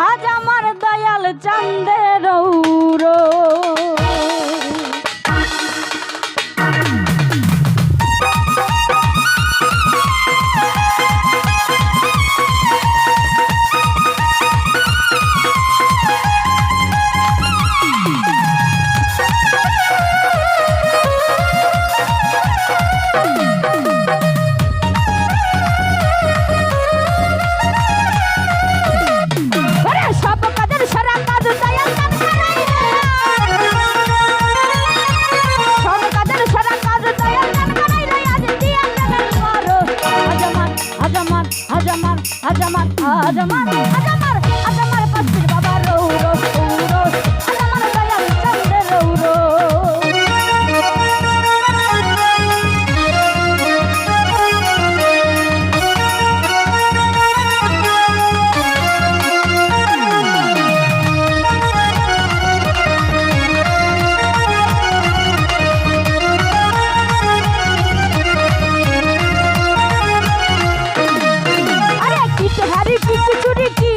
আজ আমার দয়াল চান্দের রৌরো আজ আমার আজ আমার আজ আমার আজ আমার চুরি কি